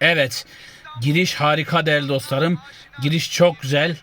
Evet. Giriş harika değerli dostlarım. Giriş çok güzel.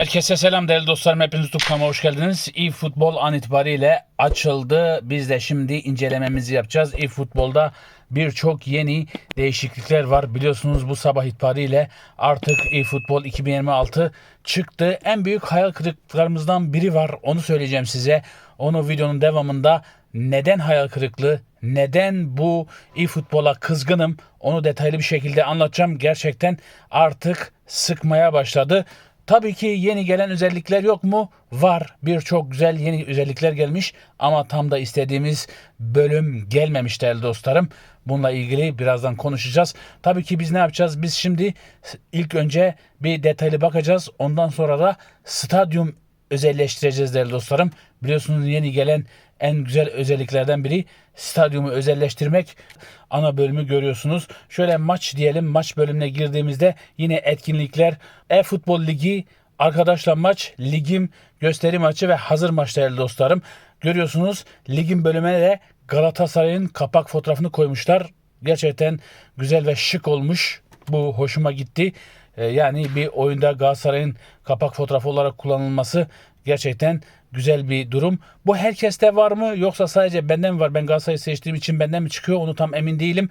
Herkese selam değerli dostlarım. Hepiniz YouTube kanalıma hoş geldiniz. eFootball an itibariyle açıldı. Biz de şimdi incelememizi yapacağız. eFootball'da birçok yeni değişiklikler var. Biliyorsunuz bu sabah itibariyle artık eFootball 2026 çıktı. En büyük hayal kırıklıklarımızdan biri var. Onu söyleyeceğim size. Onu videonun devamında neden hayal kırıklığı, neden bu eFootball'a kızgınım onu detaylı bir şekilde anlatacağım. Gerçekten artık sıkmaya başladı. Tabii ki yeni gelen özellikler yok mu? Var. Birçok güzel yeni özellikler gelmiş ama tam da istediğimiz bölüm gelmemiş değerli dostlarım. Bununla ilgili birazdan konuşacağız. Tabii ki biz ne yapacağız? Biz şimdi ilk önce bir detaylı bakacağız. Ondan sonra da stadyum özelleştireceğiz değerli dostlarım. Biliyorsunuz yeni gelen en güzel özelliklerden biri stadyumu özelleştirmek. Ana bölümü görüyorsunuz. Şöyle maç diyelim. Maç bölümüne girdiğimizde yine etkinlikler, e-futbol ligi, arkadaşlar maç, ligim, gösteri maçı ve hazır maç değerli dostlarım. Görüyorsunuz ligin bölümüne de Galatasaray'ın kapak fotoğrafını koymuşlar. Gerçekten güzel ve şık olmuş. Bu hoşuma gitti. Ee, Yani bir oyunda Galatasaray'ın kapak fotoğrafı olarak kullanılması gerçekten güzel bir durum. Bu herkeste var mı yoksa sadece benden mi var? Ben Galatasaray'ı seçtiğim için benden mi çıkıyor onu tam emin değilim.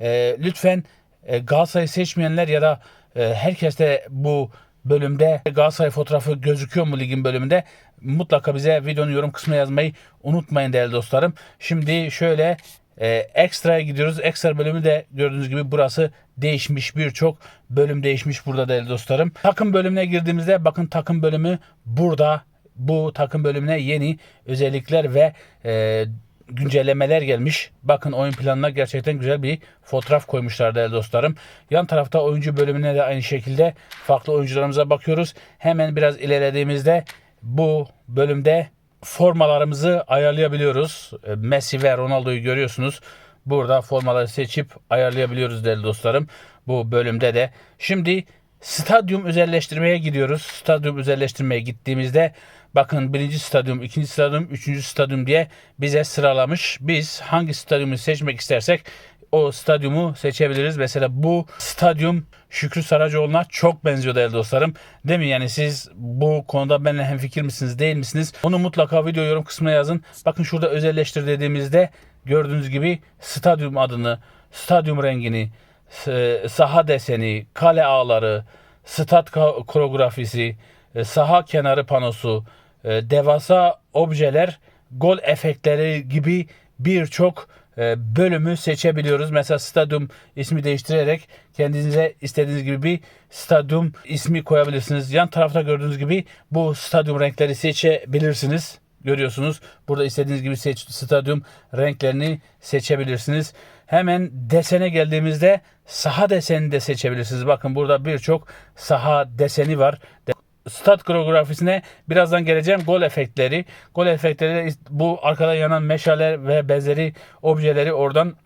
Ee, lütfen e, Galatasaray'ı seçmeyenler ya da e, herkeste bu bölümde Galatasaray fotoğrafı gözüküyor mu ligin bölümünde? Mutlaka bize videonun yorum kısmına yazmayı unutmayın değerli dostlarım. Şimdi şöyle e, ekstraya gidiyoruz. Ekstra bölümü de gördüğünüz gibi burası değişmiş. Birçok bölüm değişmiş burada değerli dostlarım. Takım bölümüne girdiğimizde bakın takım bölümü burada. Bu takım bölümüne yeni özellikler ve e, güncellemeler gelmiş. Bakın oyun planına gerçekten güzel bir fotoğraf koymuşlar değerli dostlarım. Yan tarafta oyuncu bölümüne de aynı şekilde farklı oyuncularımıza bakıyoruz. Hemen biraz ilerlediğimizde bu bölümde formalarımızı ayarlayabiliyoruz. E, Messi ve Ronaldo'yu görüyorsunuz. Burada formaları seçip ayarlayabiliyoruz değerli dostlarım. Bu bölümde de. Şimdi stadyum özelleştirmeye gidiyoruz. Stadyum özelleştirmeye gittiğimizde bakın birinci stadyum, ikinci stadyum, üçüncü stadyum diye bize sıralamış. Biz hangi stadyumu seçmek istersek o stadyumu seçebiliriz. Mesela bu stadyum Şükrü Saracoğlu'na çok benziyor değerli dostlarım. Değil mi? Yani siz bu konuda benimle hemfikir misiniz değil misiniz? Onu mutlaka video yorum kısmına yazın. Bakın şurada özelleştir dediğimizde gördüğünüz gibi stadyum adını, stadyum rengini, saha deseni, kale ağları, stat koreografisi, e, saha kenarı panosu, e, devasa objeler, gol efektleri gibi birçok bölümü seçebiliyoruz. Mesela stadyum ismi değiştirerek kendinize istediğiniz gibi bir stadyum ismi koyabilirsiniz. Yan tarafta gördüğünüz gibi bu stadyum renkleri seçebilirsiniz. Görüyorsunuz. Burada istediğiniz gibi seç, stadyum renklerini seçebilirsiniz. Hemen desene geldiğimizde saha desenini de seçebilirsiniz. Bakın burada birçok saha deseni var. Stat koreografisine birazdan geleceğim. Gol efektleri. Gol efektleri bu arkada yanan meşale ve benzeri objeleri oradan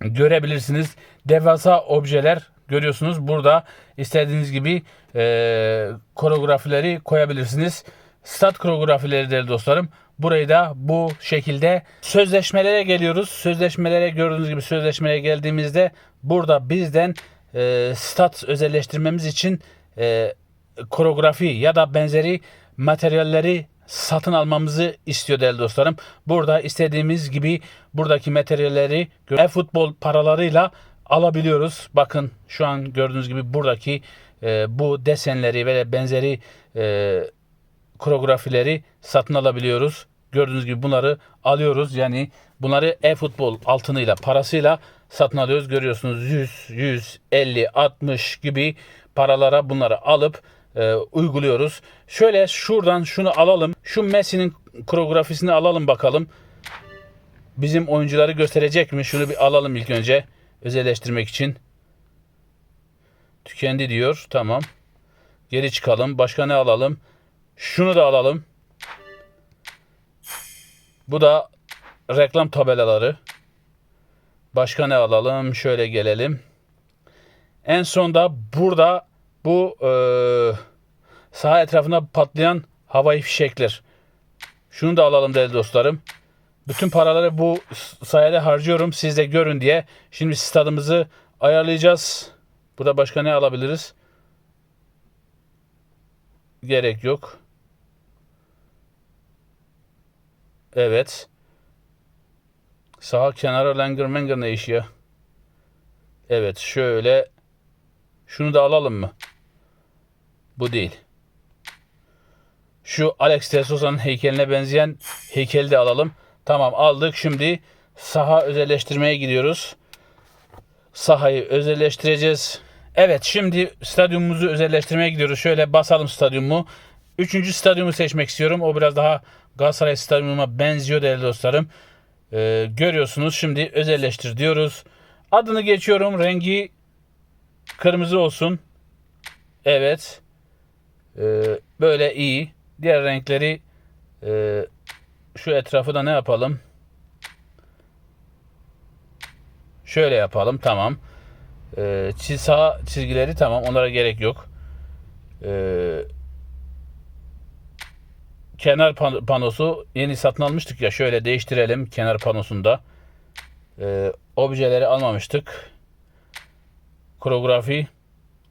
görebilirsiniz. Devasa objeler görüyorsunuz. Burada istediğiniz gibi e, koreografileri koyabilirsiniz. Stat koreografileri değerli dostlarım. Burayı da bu şekilde sözleşmelere geliyoruz. Sözleşmelere gördüğünüz gibi sözleşmelere geldiğimizde burada bizden e, stat özelleştirmemiz için e, koreografi ya da benzeri materyalleri satın almamızı istiyor değerli dostlarım. Burada istediğimiz gibi buradaki materyalleri e-futbol paralarıyla alabiliyoruz. Bakın şu an gördüğünüz gibi buradaki e, bu desenleri ve benzeri e, koreografileri satın alabiliyoruz. Gördüğünüz gibi bunları alıyoruz. Yani bunları e-futbol altınıyla, parasıyla satın alıyoruz. Görüyorsunuz 100, 100, 50, 60 gibi paralara bunları alıp e, uyguluyoruz. Şöyle şuradan şunu alalım. Şu Messi'nin koreografisini alalım bakalım. Bizim oyuncuları gösterecek mi? Şunu bir alalım ilk önce. Özelleştirmek için. Tükendi diyor. Tamam. Geri çıkalım. Başka ne alalım? Şunu da alalım. Bu da reklam tabelaları. Başka ne alalım? Şöyle gelelim. En sonda burada bu eee saha etrafına patlayan havai fişekler. Şunu da alalım değerli dostlarım. Bütün paraları bu sayede harcıyorum. Siz de görün diye. Şimdi stadımızı ayarlayacağız. Burada başka ne alabiliriz? Gerek yok. Evet. Sağ kenara Langer Menger ne iş ya? Evet şöyle. Şunu da alalım mı? Bu değil. Şu Alex de heykeline benzeyen heykeli de alalım. Tamam aldık. Şimdi saha özelleştirmeye gidiyoruz. Sahayı özelleştireceğiz. Evet şimdi stadyumumuzu özelleştirmeye gidiyoruz. Şöyle basalım stadyumu. Üçüncü stadyumu seçmek istiyorum. O biraz daha Galatasaray stadyumuna benziyor değerli dostlarım. Ee, görüyorsunuz şimdi özelleştir diyoruz. Adını geçiyorum. Rengi kırmızı olsun. Evet. Ee, böyle iyi. Diğer renkleri e, şu etrafı da ne yapalım? Şöyle yapalım. Tamam. Ee, çiz, sağ çizgileri tamam. Onlara gerek yok. Ee, kenar pan- panosu yeni satın almıştık ya. Şöyle değiştirelim kenar panosunda. Ee, objeleri almamıştık. Koreografi.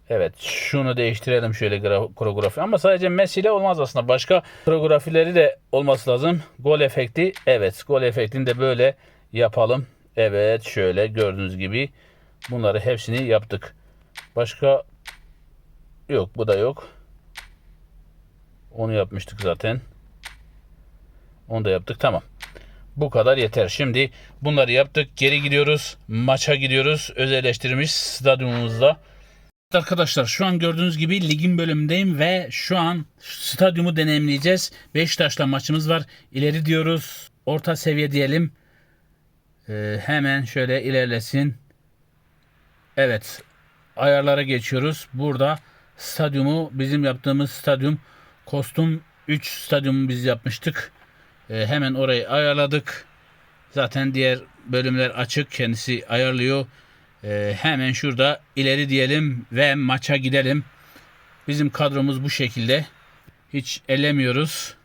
Evet şunu değiştirelim şöyle gra- koreografi. Ama sadece Messi ile olmaz aslında. Başka koreografileri de olması lazım. Gol efekti. Evet gol efektini de böyle yapalım. Evet şöyle gördüğünüz gibi bunları hepsini yaptık. Başka yok bu da yok. Onu yapmıştık zaten. Onu da yaptık tamam. Bu kadar yeter. Şimdi bunları yaptık. Geri gidiyoruz. Maça gidiyoruz. Özelleştirilmiş stadyumumuzda. Arkadaşlar şu an gördüğünüz gibi ligin bölümündeyim ve şu an stadyumu deneyimleyeceğiz. Beşiktaş'la maçımız var. İleri diyoruz. Orta seviye diyelim. Ee, hemen şöyle ilerlesin. Evet. Ayarlara geçiyoruz. Burada stadyumu bizim yaptığımız stadyum kostüm 3 stadyumu biz yapmıştık. Ee, hemen orayı ayarladık. Zaten diğer bölümler açık. Kendisi ayarlıyor. Ee, hemen şurada ileri diyelim ve maça gidelim. Bizim kadromuz bu şekilde. Hiç elemiyoruz.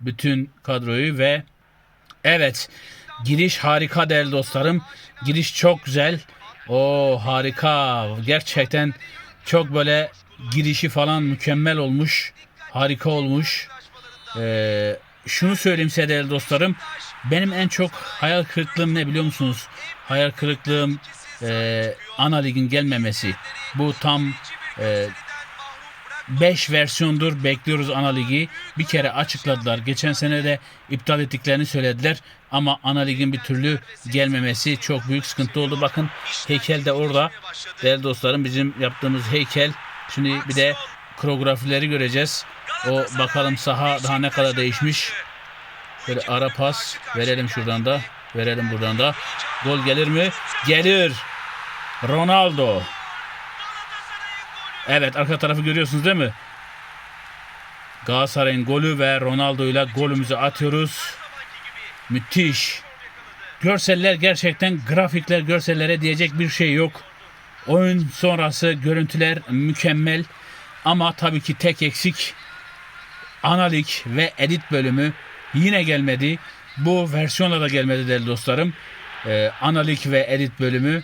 Bütün kadroyu ve evet giriş harika değerli dostlarım. Giriş çok güzel. O harika. Gerçekten çok böyle girişi falan mükemmel olmuş. Harika olmuş. Ee, şunu söyleyeyim size değerli dostlarım. Benim en çok hayal kırıklığım ne biliyor musunuz? Hayal kırıklığım e, ana ligin gelmemesi. Bu tam 5 versiyondur bekliyoruz ana ligi. Bir kere açıkladılar. Geçen sene de iptal ettiklerini söylediler. Ama ana ligin bir türlü gelmemesi çok büyük sıkıntı oldu. Bakın heykel de orada. Değerli dostlarım bizim yaptığımız heykel. Şimdi bir de koreografileri göreceğiz. O bakalım saha daha ne kadar değişmiş. Böyle ara pas verelim şuradan da. Verelim buradan da. Gol gelir mi? Gelir. Ronaldo. Evet arka tarafı görüyorsunuz değil mi? Galatasaray'ın golü ve Ronaldo ile golümüzü atıyoruz. Müthiş. Görseller gerçekten grafikler görsellere diyecek bir şey yok. Oyun sonrası görüntüler mükemmel. Ama tabii ki tek eksik analik ve edit bölümü yine gelmedi. Bu versiyonla da gelmedi değerli dostlarım. Ee, analik ve edit bölümü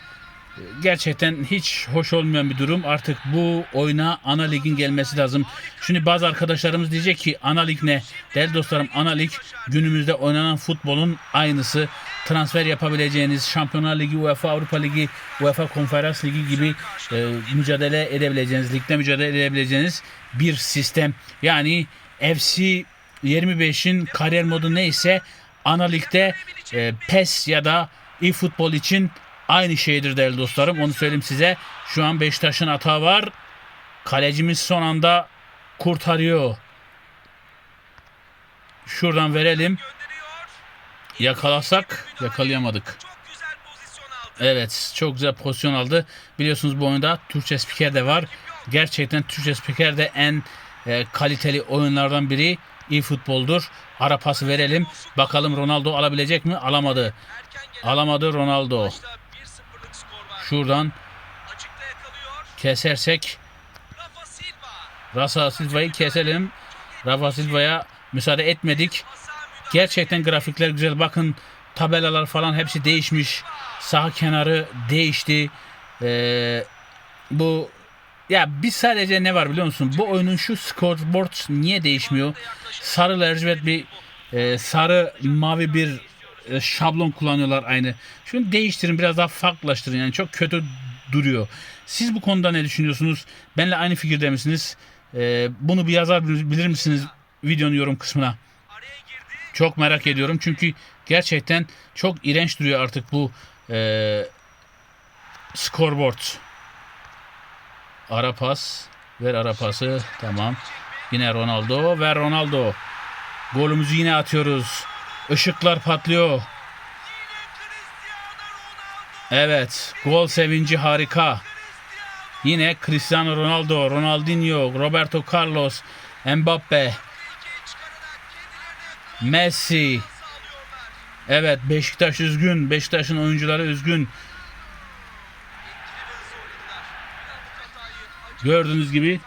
gerçekten hiç hoş olmayan bir durum. Artık bu oyuna ana ligin gelmesi lazım. Şimdi bazı arkadaşlarımız diyecek ki ana lig ne? Değerli dostlarım ana lig günümüzde oynanan futbolun aynısı. Transfer yapabileceğiniz Şampiyonlar Ligi, UEFA Avrupa Ligi, UEFA Konferans Ligi gibi e, mücadele edebileceğiniz, ligde mücadele edebileceğiniz bir sistem. Yani FC 25'in kariyer modu neyse ana ligde e, PES ya da eFootball için aynı şeydir değerli dostlarım. Onu söyleyeyim size. Şu an Beşiktaş'ın hata var. Kalecimiz son anda kurtarıyor. Şuradan verelim. Yakalasak yakalayamadık. Evet çok güzel pozisyon aldı. Biliyorsunuz bu oyunda Türkçe spiker de var. Gerçekten Türkçe spiker de en e, kaliteli oyunlardan biri. İyi futboldur. Ara pası verelim. Bakalım Ronaldo alabilecek mi? Alamadı. Alamadı Ronaldo. Şuradan kesersek Rafa Silva'yı keselim. Rafa Silva'ya müsaade etmedik. Gerçekten grafikler güzel. Bakın tabelalar falan hepsi değişmiş. Sağ kenarı değişti. Ee, bu ya bir sadece ne var biliyor musun? Bu oyunun şu scoreboard niye değişmiyor? Sarı lacivert bir e, sarı mavi bir e, şablon kullanıyorlar aynı. Şunu değiştirin biraz daha farklılaştırın yani çok kötü duruyor. Siz bu konuda ne düşünüyorsunuz? Benle aynı fikirde misiniz? E, bunu bir yazar bilir misiniz videonun yorum kısmına? Çok merak ediyorum çünkü gerçekten çok iğrenç duruyor artık bu e, scoreboard. Ara pas. Ver ara pası. Tamam. Yine Ronaldo. Ver Ronaldo. Golümüzü yine atıyoruz. Işıklar patlıyor. Evet. Gol sevinci harika. Yine Cristiano Ronaldo, Ronaldinho, Roberto Carlos, Mbappe, Messi. Evet Beşiktaş üzgün. Beşiktaş'ın oyuncuları üzgün. Gördüğünüz gibi